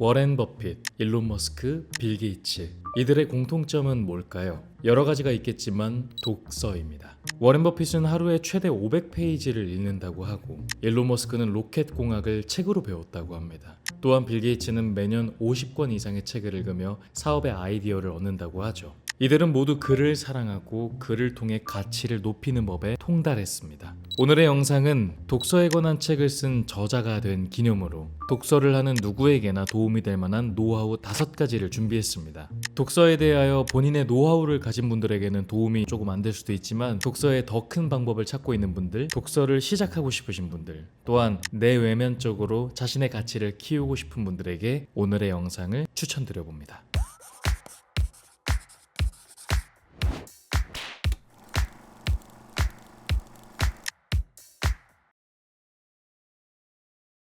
워렌 버핏, 일론 머스크, 빌 게이츠. 이들의 공통점은 뭘까요? 여러 가지가 있겠지만 독서입니다. 워렌 버핏은 하루에 최대 500페이지를 읽는다고 하고 일론 머스크는 로켓 공학을 책으로 배웠다고 합니다. 또한 빌 게이츠는 매년 50권 이상의 책을 읽으며 사업의 아이디어를 얻는다고 하죠. 이들은 모두 글을 사랑하고 글을 통해 가치를 높이는 법에 통달했습니다. 오늘의 영상은 독서에 관한 책을 쓴 저자가 된 기념으로 독서를 하는 누구에게나 도움이 될 만한 노하우 다섯 가지를 준비했습니다. 독서에 대하여 본인의 노하우를 가진 분들에게는 도움이 조금 안 될 수도 있지만 독서의 더큰 방법을 찾고 있는 분들, 독서를 시작하고 싶으신 분들, 또한 내 외면적으로 자신의 가치를 키우고 싶은 분들에게 오늘의 영상을 추천드려 봅니다.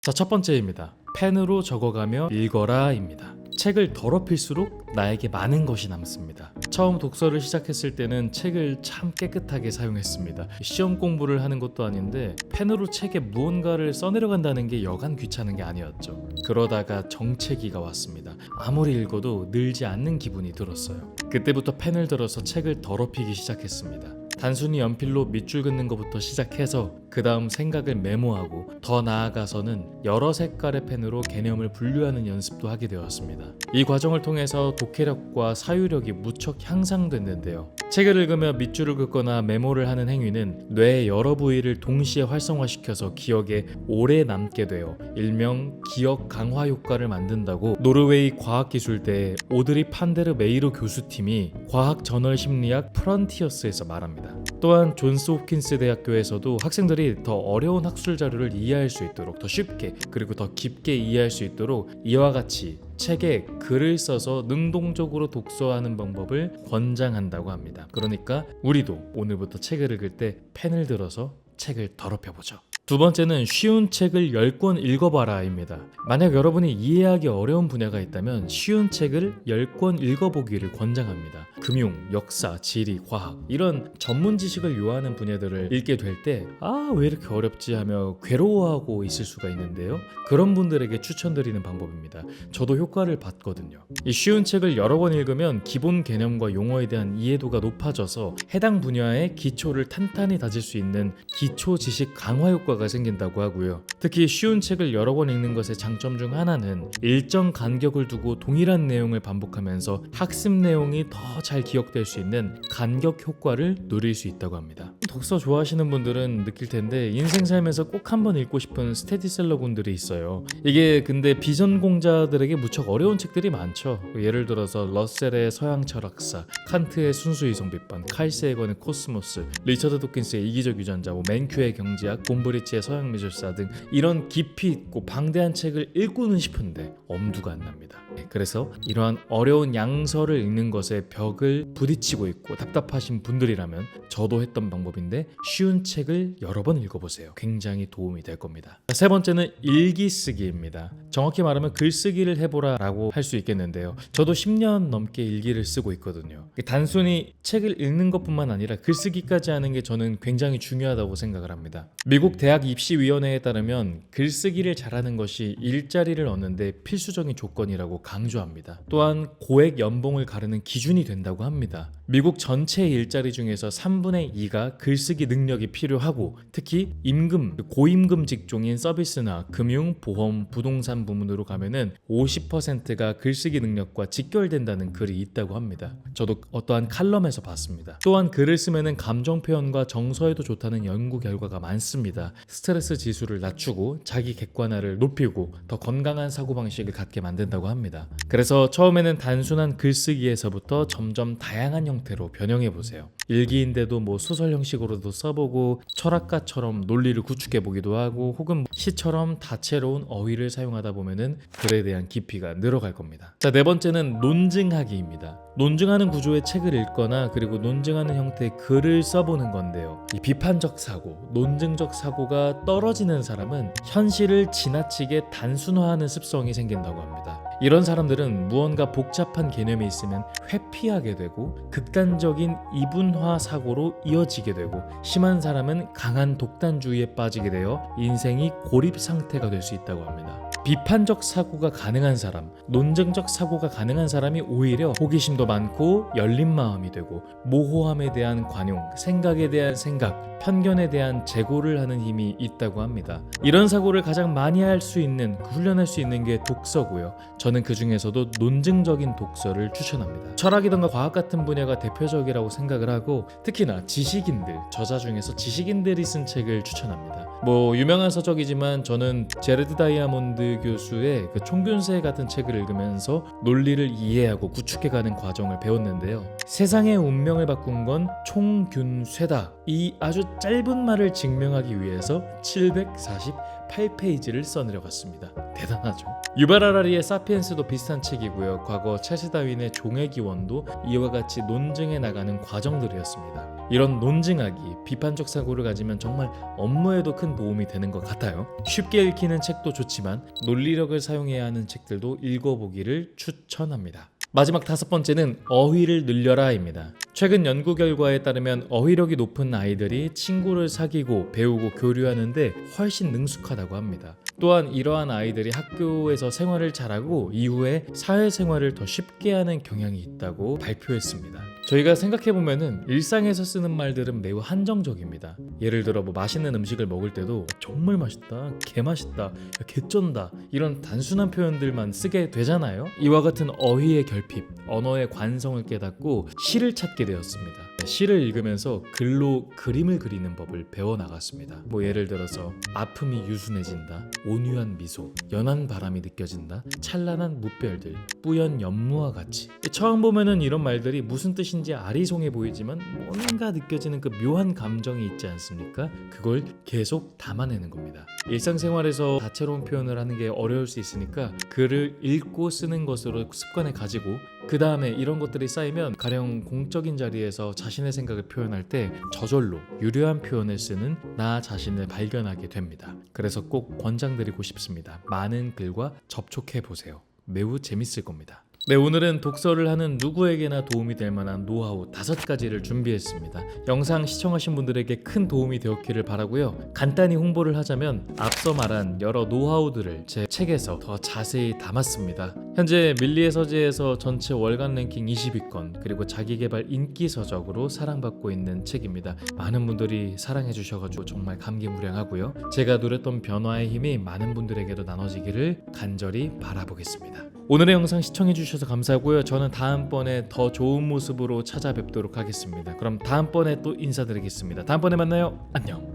자, 첫 번째입니다. 펜으로 적어가며 읽어라입니다. 책을 더럽힐수록 나에게 많은 것이 남습니다. 처음 독서를 시작했을 때는 책을 참 깨끗하게 사용했습니다. 시험 공부를 하는 것도 아닌데 펜으로 책에 무언가를 써내려간다는 게 여간 귀찮은 게 아니었죠. 그러다가 정체기가 왔습니다. 아무리 읽어도 늘지 않는 기분이 들었어요. 그때부터 펜을 들어서 책을 더럽히기 시작했습니다. 단순히 연필로 밑줄 긋는 것부터 시작해서 그 다음 생각을 메모하고 더 나아가서는 여러 색깔의 펜으로 개념을 분류하는 연습도 하게 되었습니다. 이 과정을 통해서 독해력과 사유력이 무척 향상됐는데요. 책을 읽으며 밑줄을 긋거나 메모를 하는 행위는 뇌의 여러 부위를 동시에 활성화시켜서 기억에 오래 남게 되어 일명 기억 강화 효과를 만든다고 노르웨이 과학기술대 오드리 판데르 메이로 교수팀이 과학 저널 심리학 프런티어스에서 말합니다. 또한 존스 홉킨스 대학교에서도 학생들이 더 어려운 학술 자료를 이해할 수 있도록 더 쉽게 그리고 더 깊게 이해할 수 있도록 이와 같이 책에 글을 써서 능동적으로 독서하는 방법을 권장한다고 합니다. 그러니까 우리도 오늘부터 책을 읽을 때 펜을 들어서 책을 더럽혀 보죠. 두 번째는 쉬운 책을 10권 읽어봐라입니다. 만약 여러분이 이해하기 어려운 분야가 있다면 쉬운 책을 10권 읽어보기를 권장합니다. 금융, 역사, 지리, 과학 이런 전문 지식을 요하는 분야들을 읽게 될 때 아, 왜 이렇게 어렵지 하며 괴로워하고 있을 수가 있는데요. 그런 분들에게 추천드리는 방법입니다. 저도 효과를 봤거든요. 이 쉬운 책을 여러 권 읽으면 기본 개념과 용어에 대한 이해도가 높아져서 해당 분야의 기초를 탄탄히 다질 수 있는 기초 지식 강화 효과가 생긴다고 하고요. 특히 쉬운 책을 여러 권 읽는 것의 장점 중 하나는 일정 간격을 두고 동일한 내용을 반복하면서 학습 내용이 더 잘 기억될 수 있는 간격 효과를 누릴 수 있다고 합니다. 독서 좋아하시는 분들은 느낄 텐데 인생 살면서 꼭 한번 읽고 싶은 스테디셀러군들이 있어요. 이게 근데 비전공자들에게 무척 어려운 책들이 많죠. 예를 들어서 러셀의 서양 철학사, 칸트의 순수 이성 비판, 칼 세이건의 코스모스, 리처드 도킨스의 이기적 유전자, 뭐 맨큐의 경제학, 곰브리치 의 서양 미술사 등 이런 깊이 있고 방대한 책을 읽고는 싶은데 엄두가 안 납니다. 네, 그래서 이러한 어려운 양서를 읽는 것에 벽을 부딪히고 있고 답답하신 분들이라면 저도 했던 방법인데 쉬운 책을 여러 번 읽어보세요. 굉장히 도움이 될 겁니다. 세 번째는 일기 쓰기입니다. 정확히 말하면 글쓰기를 해보라 라고 할 수 있겠는데요. 저도 10년 넘게 일기를 쓰고 있거든요. 단순히 책을 읽는 것뿐만 아니라 글쓰기까지 하는 게 저는 굉장히 중요하다고 생각을 합니다. 미국 대학 입시위원회에 따르면 글쓰기를 잘하는 것이 일자리를 얻는데 필수적인 조건이라고 강조합니다. 또한 고액 연봉을 가르는 기준이 된다고 합니다. 미국 전체 일자리 중에서 3분의 2가 글쓰기 능력이 필요하고 특히 임금, 고임금 직종인 서비스나 금융, 보험, 부동산 부문으로 가면은 50%가 글쓰기 능력과 직결된다는 글이 있다고 합니다. 저도 어떠한 칼럼에서 봤습니다. 또한 글을 쓰면은 감정 표현과 정서에도 좋다는 연구 결과가 많습니다. 스트레스 지수를 낮추고 자기 객관화를 높이고 더 건강한 사고 방식을 갖게 만든다고 합니다. 그래서 처음에는 단순한 글쓰기에서부터 점점 다양한 형태로 변형해 보세요. 일기인데도 뭐 소설 형식으로도 써보고 철학가처럼 논리를 구축해 보기도 하고 혹은 시처럼 다채로운 어휘를 사용하다 보면은 글에 대한 깊이가 늘어갈 겁니다. 자, 네 번째는 논증하기입니다. 논증하는 구조의 책을 읽거나 그리고 논증하는 형태의 글을 써보는 건데요. 이 비판적 사고, 논증적 사고가 떨어지는 사람은 현실을 지나치게 단순화하는 습성이 생긴다고 합니다. 이런 사람들은 무언가 복잡한 개념이 있으면 회피하게 되고 극단적인 이분화 사고로 이어지게 되고 심한 사람은 강한 독단주의에 빠지게 되어 인생이 고립 상태가 될 수 있다고 합니다. 비판적 사고가 가능한 사람, 논쟁적 사고가 가능한 사람이 오히려 호기심도 많고 열린 마음이 되고 모호함에 대한 관용, 생각에 대한 생각, 편견에 대한 재고를 하는 힘이 있다고 합니다. 이런 사고를 가장 많이 할 수 있는 그 훈련할 수 있는 게 독서고요. 저는 그 중에서도 논증적인 독서를 추천합니다. 철학이던가 과학 같은 분야가 대표적이라고 생각을 하고 특히나 지식인들, 저자 중에서 지식인들이 쓴 책을 추천합니다. 뭐 유명한 서적이지만 저는 제레드 다이아몬드 교수의 그 총균세 같은 책을 읽으면서 논리를 이해하고 구축해가는 과정을 배웠는데요. 세상의 운명을 바꾼 건 총균쇠다. 이 아주 짧은 말을 증명하기 위해서 748페이지를 써내려 갔습니다. 대단하죠. 유발 하라리의 사피엔스도 비슷한 책이고요. 과거 찰스 다윈의 종의 기원도 이와 같이 논증해 나가는 과정들이었습니다. 이런 논증하기, 비판적 사고를 가지면 정말 업무에도 큰 도움이 되는 것 같아요. 쉽게 읽히는 책도 좋지만 논리력을 사용해야 하는 책들도 읽어보기를 추천합니다. 마지막 다섯 번째는 어휘를 늘려라입니다. 최근 연구 결과에 따르면 어휘력이 높은 아이들이 친구를 사귀고 배우고 교류하는데 훨씬 능숙하다고 합니다. 또한 이러한 아이들이 학교에서 생활을 잘하고 이후에 사회생활을 더 쉽게 하는 경향이 있다고 발표했습니다. 저희가 생각해 보면은 일상에서 쓰는 말들은 매우 한정적입니다. 예를 들어 뭐 맛있는 음식을 먹을 때도 정말 맛있다, 개 맛있다, 야, 개쩐다 이런 단순한 표현들만 쓰게 되잖아요. 이와 같은 어휘의 결핍, 언어의 관성을 깨닫고 시를 찾게 되었습니다. 시를 읽으면서 글로 그림을 그리는 법을 배워 나갔습니다. 뭐 예를 들어서 아픔이 유순해진다, 온유한 미소, 연한 바람이 느껴진다, 찬란한 무별들, 뿌연 연무와 같이. 처음 보면은 이런 말들이 무슨 뜻인지 아리송해 보이지만 뭔가 느껴지는 그 묘한 감정이 있지 않습니까? 그걸 계속 담아내는 겁니다. 일상생활에서 다채로운 표현을 하는 게 어려울 수 있으니까 글을 읽고 쓰는 것으로 습관을 가지고 그 다음에 이런 것들이 쌓이면 가령 공적인 자리에서 자신의 생각을 표현할 때 저절로 유려한 표현을 쓰는 나 자신을 발견하게 됩니다. 그래서 꼭 권장드리고 싶습니다. 많은 글과 접촉해 보세요. 매우 재밌을 겁니다. 네, 오늘은 독서를 하는 누구에게나 도움이 될 만한 노하우 다섯 가지를 준비했습니다. 영상 시청하신 분들에게 큰 도움이 되었기를 바라고요. 간단히 홍보를 하자면 앞서 말한 여러 노하우들을 제 책에서 더 자세히 담았습니다. 현재 밀리의 서재에서 전체 월간 랭킹 20위권 그리고 자기개발 인기 서적으로 사랑받고 있는 책입니다. 많은 분들이 사랑해 주셔가지고 정말 감개무량하고요. 제가 누렸던 변화의 힘이 많은 분들에게도 나눠지기를 간절히 바라보겠습니다. 오늘의 영상 시청해 주셔서 감사하고요. 저는 다음번에 더 좋은 모습으로 찾아뵙도록 하겠습니다. 그럼 다음번에 또 인사드리겠습니다. 다음번에 만나요. 안녕.